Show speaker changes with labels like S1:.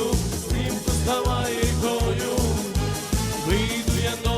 S1: світу, з тим, хто ставає горю, вийду я